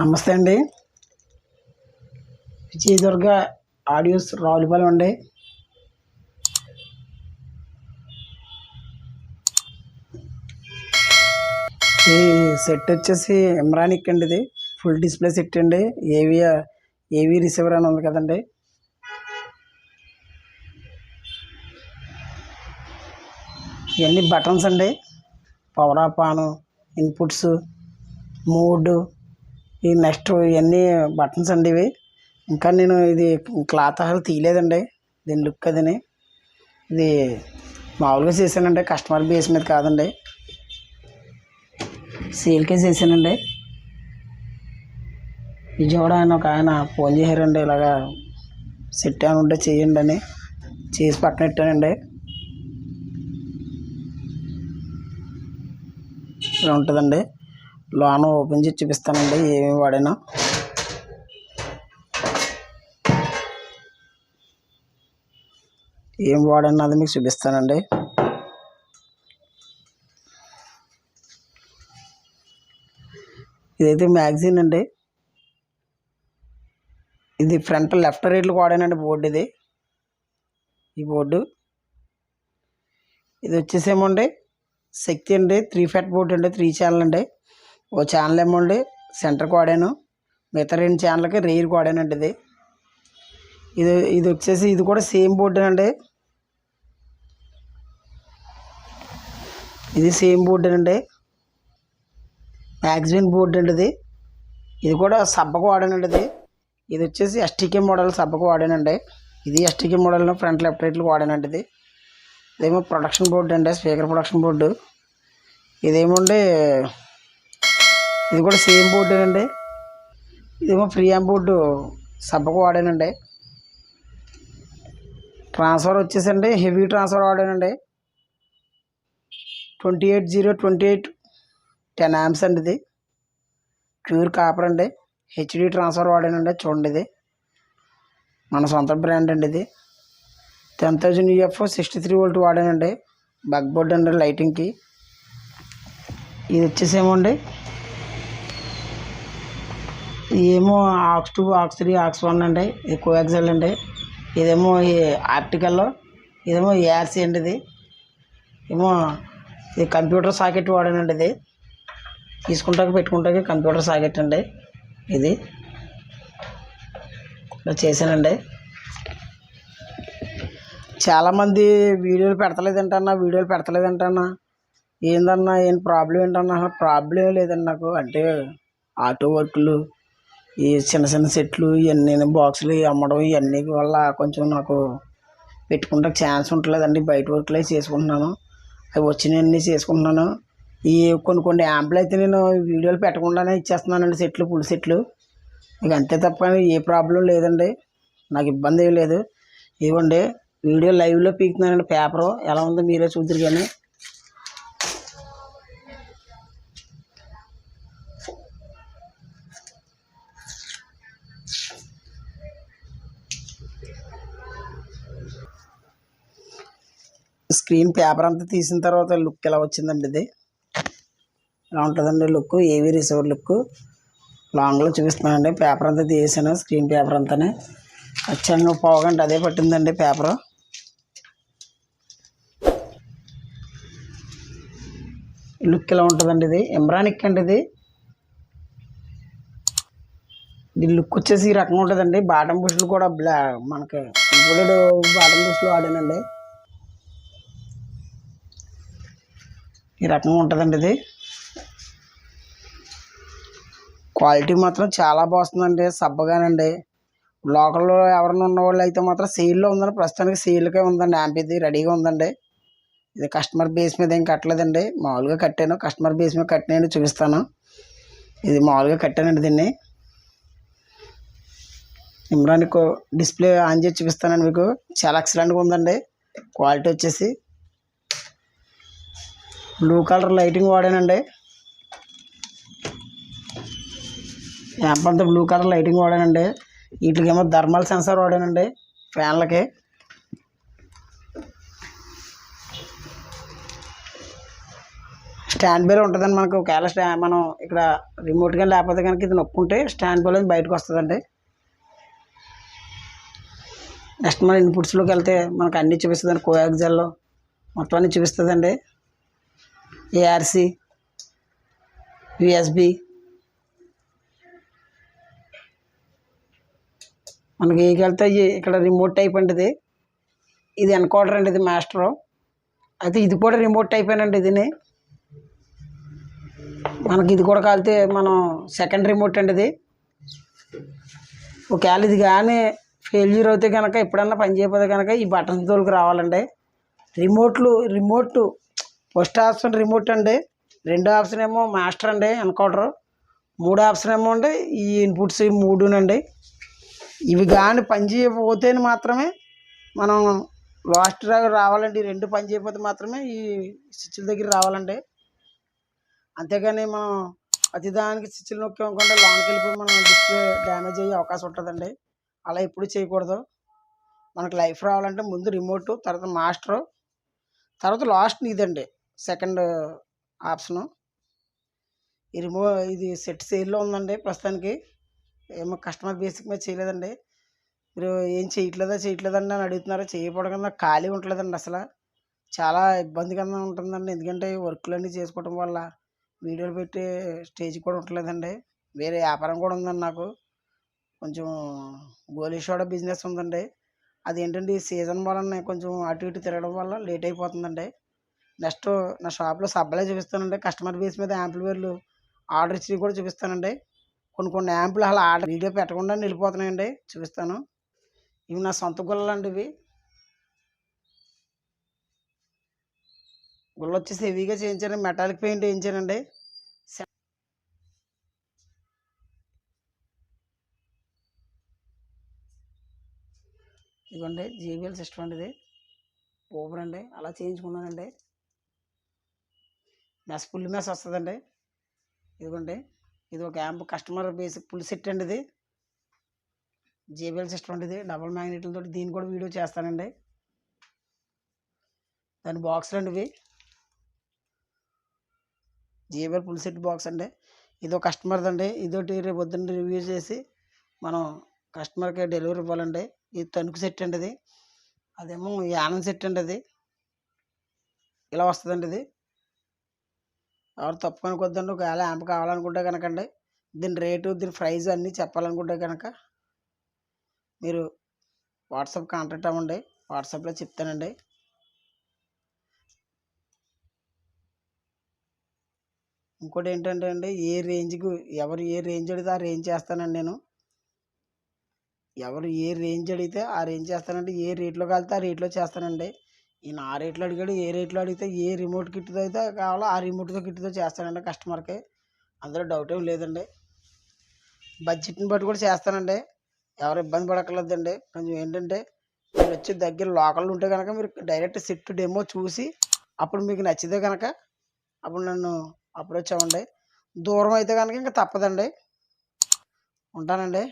నమస్తే అండి. విజయదుర్గ ఆడియోస్ రావులపాలెం అండి. ఈ సెట్ వచ్చేసి ఎమ్రానిక్ అండి ఇది. ఫుల్ డిస్ప్లే సెట్ అండి. ఏవి ఏవి రిసీవర్ అని ఉంది కదండి. ఇవన్నీ బటన్స్ అండి. పవర్ ఆఫ్ ఆన్ ఇన్పుట్స్ మూడు ఈ నెక్స్ట్ ఇవన్నీ బటన్స్ అండి ఇవి. ఇంకా నేను ఇది క్లాత్ అసలు తీయలేదండి. దీని లుక్ అదిని. ఇది మామూలుగా చేశానండి. కస్టమర్ బేస్ మీద కాదండి. సేల్కే చేశానండి. విజయవాడ ఆయన ఒక ఆయన ఫోన్ చేశారండి. ఇలాగా సెట్ అని ఉంటే చేయండి అని. చేసి పక్కనెట్టానండి ఇలా ఉంటుందండి. లోన ఓపెన్ చేసి చూపిస్తానండి ఏమేమి వాడినా. ఏం వాడన్నది మీకు చూపిస్తానండి. ఇదైతే మ్యాగజైన్ అండి. ఇది ఫ్రంట్ లెఫ్ట్ రైట్లు వాడానండి బోర్డు ఇది. ఈ బోర్డు. ఇది వచ్చేసేమోండి శక్తి అండి త్రీ ఫ్యాట్ బోర్డు అండి త్రీ ఛానల్ అండి. ఓ ఛానల్ ఏమో అండి సెంటర్కి వాడాను మిగతా రెండు ఛానల్కి రేర్కి వాడానండి ఇది. ఇది ఇది వచ్చేసి ఇది కూడా సేమ్ బోర్డు అండి. ఇది సేమ్ బోర్డు అండి. మ్యాగజైన్ బోర్డు అండి ఇది. ఇది కూడా సబ్బకు వాడానండి ఇది. ఇది వచ్చేసి ఎస్టీకే మోడల్ సబ్బకు వాడానండి ఇది ఎస్టీకే మోడల్ ఫ్రంట్ లెఫ్ట్ రైట్లు వాడానండి ఇది. ఇదేమో ప్రొడక్షన్ బోర్డు అండి స్పీకర్ ప్రొడక్షన్ బోర్డు. ఇదేమోండి ఇది కూడా సేమ్ బోర్డేనండి అండి ఫ్రీ ప్రియాం బోర్డు సబ్బకు వాడానండి. ట్రాన్స్ఫర్ వచ్చేసండి. Heavy transfer వాడానండి. Twenty eight zero twenty eight ten amps అండి ఇది. ప్యూర్ కాపర్ అండి. హెచ్డి ట్రాన్స్ఫర్ వాడానండి. చూడండి ఇది. మన సొంత బ్రాండ్ అండి ఇది. Ten thousand UF sixty three volt వాడానండి. Bug board అండి లైటింగ్కి ఇది వచ్చేసేమో అండి. ఏమో aux two aux three aux one అండి. ఇది కోఎక్సెల్ అండి. ఇదేమో ఈ ఆర్టికల్లో ఇదేమో ఏఆర్సీ అండి ఇది. ఏమో ఇది కంప్యూటర్ సాకెట్ వాడానండి ఇది. తీసుకుంటాక పెట్టుకుంటాక కంప్యూటర్ సాకెట్ అండి ఇది. ఇలా చేశానండి. చాలామంది వీడియోలు పెడతలేదంటన్నా వీడియోలు పెడతలేదంటన్నా. ఏందన్నా ఏం ప్రాబ్లం ఏంటన్నా ప్రాబ్లం లేదండి నాకు. అంటే ఆటో వర్క్లు ఈ చిన్న చిన్న సెట్లు ఇవన్నీ బాక్సులు అమ్మడం ఇవన్నీ వల్ల కొంచెం నాకు పెట్టుకుంటే ఛాన్స్ ఉంటలేదండి. బయట వర్క్లు అవి చేసుకుంటున్నాను. అవి వచ్చినవన్నీ చేసుకుంటున్నాను. ఈ కొన్ని కొన్ని యాంప్లు అయితే నేను వీడియోలు పెట్టకుండానే ఇచ్చేస్తున్నానండి సెట్లు ఫుల్ సెట్లు. ఇక అంతే తప్ప ఏ ప్రాబ్లం లేదండి. నాకు ఇబ్బంది ఏం లేదు. ఇవ్వండి. వీడియో లైవ్లో పీకుతున్నానండి. పేపరు ఎలా ఉందో మీరే చూద్దరు కానీ. స్క్రీన్ పేపర్ అంతా తీసిన తర్వాత లుక్ ఎలా వచ్చిందండి ఇది? ఎలా ఉంటుందండి లుక్? ఏవి రిసీవర్ లుక్. లాంగ్లో చూపిస్తున్నానండి. పేపర్ అంతా తీసాను. స్క్రీన్ పేపర్ అంతానే. వచ్చాను. పోగండి. అదే పట్టిందండి పేపరు లుక్ ఎలా ఉంటుందండి ఇది? ఎంబ్రానిక్ అండి ఇది. దీని లుక్ వచ్చేసి ఈ రకంగా ఉంటుందండి. బాటం బుషులు కూడా బ్లా మనకి ఇంపోర్టెడ్ బాటం బుషులు వాడానండి. ఈ రకంగా ఉంటుందండి ఇది. క్వాలిటీ మాత్రం చాలా బాగుందండి సబ్బగానండి. లోకల్లో ఎవరైనా ఉన్న వాళ్ళు అయితే మాత్రం సేల్లో ఉందండి ప్రస్తుతానికి సేల్కే ఉందండి. యాంప్ రెడీగా ఉందండి. ఇది కస్టమర్ బేస్ మీద ఏం కట్టలేదండి. మామూలుగా కట్టాను కస్టమర్ బేస్ మీద కట్టినాయండి చూపిస్తాను. ఇది మామూలుగా కట్టానండి దీన్ని. ఇమ్రానిక్ డిస్ప్లే ఆన్ చేసి చూపిస్తానండి మీకు. చాలా ఎక్సలెంట్గా ఉందండి. క్వాలిటీ వచ్చేసి. బ్లూ కలర్ లైటింగ్ వాడానండి. ల్యాంప్ అంతా బ్లూ కలర్ లైటింగ్ వాడానండి. వీటికేమో థర్మల్ సెన్సార్ వాడానండి ఫ్యాన్లకి. స్టాండ్ బేలో ఉంటుందండి మనకు. ఒకవేళ స్టా మనం ఇక్కడ రిమోట్ కానీ లేకపోతే కనుక ఇది నొక్కుంటే స్టాండ్ బేలో బయటకు వస్తుందండి. నెక్స్ట్ మన ఇన్పుట్స్లోకి వెళ్తే మనకు అన్నీ చూపిస్తుందండి. కోయాగ్జల్లో మొత్తం అన్నీ చూపిస్తుందండి. ఏఆర్సి యుఎస్బి మనకి వెళ్తే ఇక్కడ రిమోట్ టైప్ అండి ఇది ఇది ఎన్కోడర్ అండి ఇది మాస్టర్ అయితే ఇది కూడా రిమోట్ టైప్ అండి ఇదిని మనకి ఇది కూడా కాలితే మనం సెకండ్ రిమోట్ అండి ఇది ఒకవేళ ఇది కానీ ఫెయిల్యూర్ అవుతే కనుక ఎప్పుడన్నా పని చేయకపోతే కనుక ఈ బటన్స్ తోలుకు రావాలండి. రిమోట్లు రిమోట్ ఫస్ట్ ఆప్షన్ రిమోట్ అండి. రెండో ఆప్షన్ ఏమో మాస్టర్ అండి ఎన్కౌంటర్. మూడో ఆప్షన్ ఏమో అండి ఈ ఇన్పుట్స్ ఈ మూడునండి. ఇవి కానీ పని చేయకపోతేనే మాత్రమే మనం లాస్ట్ దగ్గర రావాలండి. రెండు పని చేయకపోతే మాత్రమే ఈ స్విచ్ల దగ్గర రావాలండి. అంతేగాని మనం ప్రతిదానికి స్విచ్లు నొక్కామనుకుంటే లోనికి వెళ్ళిపోయి మనం డిస్ప్లే డ్యామేజ్ అయ్యే అవకాశం ఉంటుందండి. అలా ఎప్పుడు చేయకూడదు. మనకు లైఫ్ రావాలంటే ముందు రిమోట్ తర్వాత మాస్టర్ తర్వాత లాస్ట్ ఇదండి సెకండ్ ఆప్షను. ఈ రిమో ఇది సెట్ సేల్లో ఉందండి ప్రస్తుతానికి. ఏమో కస్టమర్ బేసిక్ మీద చేయలేదండి. మీరు ఏం చేయట్లేదా చేయట్లేదండి అని అడుగుతున్నారు. చేయకపోవడం నాకు ఖాళీ ఉండలేదండి అసలు. చాలా ఇబ్బందికరంగా ఉంటుందండి. ఎందుకంటే వర్క్లు అన్నీ చేసుకోవడం వల్ల వీడియోలు పెట్టే స్టేజ్ కూడా ఉండలేదండి. వేరే వ్యాపారం కూడా ఉందండి నాకు. కొంచెం గోలీ సోడా బిజినెస్ ఉందండి. అది ఏంటంటే ఈ సీజన్ వలన కొంచెం అటు ఇటు తిరగడం వల్ల లేట్ అయిపోతుందండి. నెక్స్ట్ నా షాప్లో సబ్బలే చూపిస్తానండి. కస్టమర్ బేస్ మీద యాంప్లివేర్లు ఆర్డర్ ఇచ్చినవి కూడా చూపిస్తానండి. కొన్ని కొన్ని యాంపులు అలా ఆర్డర్ వీడియో పెట్టకుండా నిలిపోతున్నాయండి. చూపిస్తాను. ఇవి నా సొంత గుల్లలు అండి ఇవి. గుళ్ళు వచ్చేసి హెవీగా చేయించాను. మెటాలిక్ పెయింట్ వేయించానండి. ఇదిగోండి జేబిఎల్ సిస్టమ్ అండి ఇది. ఓపెన్ అండి. అలా చేయించుకున్నానండి. మెస్ ఫుల్ మెస్ వస్తుందండి. ఇదిగోండి. ఇది ఒక amp customer basic full set అండి ఇది. జేబిఎల్ సిస్టమ్ అండి ఇది. డబుల్ మ్యాగ్నెట్లతో దీన్ని కూడా వీడియో చేస్తానండి. దాని బాక్స్లు అండి ఇవి. జేబిఎల్ ఫుల్ సెట్ బాక్స్ అండి. ఇదో కస్టమర్ది అండి ఇదొకటి రేపు పొద్దున్న రివ్యూ చేసి మనం కస్టమర్కి డెలివరీ ఇవ్వాలండి. ఇది తణుకు సెట్ అండి ఇది. అదేమో యానం సెట్ అండి అది ఇలా వస్తుందండి ఇది. ఎవరు తప్పు అనుకోద్దండి ఒకవేళ యాంప్ కావాలనుకుంటే కనుకండి దీని రేటు దీని ప్రైస్ అన్నీ చెప్పాలనుకుంటే కనుక మీరు వాట్సాప్ కాంటాక్ట్ అవ్వండి. వాట్సాప్లో చెప్తానండి. ఇంకోటి ఏంటంటే అండి ఏ రేంజ్కి ఎవరు ఏ రేంజ్ అడిగితే ఆ రేంజ్ చేస్తానండి నేను. ఎవరు ఏ రేంజ్ అడిగితే ఆ రేంజ్ చేస్తానండి. ఏ రేట్లో కలితే ఆ రేట్లో చేస్తానండి. ఈయన ఆ రేట్లో అడిగాడు ఏ రేట్లో అడిగితే ఏ రిమోట్ కిట్తో అయితే కావాలో ఆ రిమోట్తో కిట్తో చేస్తానండి కస్టమర్కి. అందులో డౌట్ ఏం లేదండి. బడ్జెట్ని బట్టి కూడా చేస్తానండి. ఎవరు ఇబ్బంది పడక్కర్లేదండి. కొంచెం ఏంటంటే మీరు వచ్చి దగ్గర లోకల్ ఉంటే కనుక మీరు డైరెక్ట్ సెట్ డెమో చూసి అప్పుడు మీకు నచ్చితే కనుక అప్పుడు నన్ను అప్రోచ్ అవ్వండి. దూరం అయితే కనుక ఇంకా తప్పదండి. ఉంటానండి.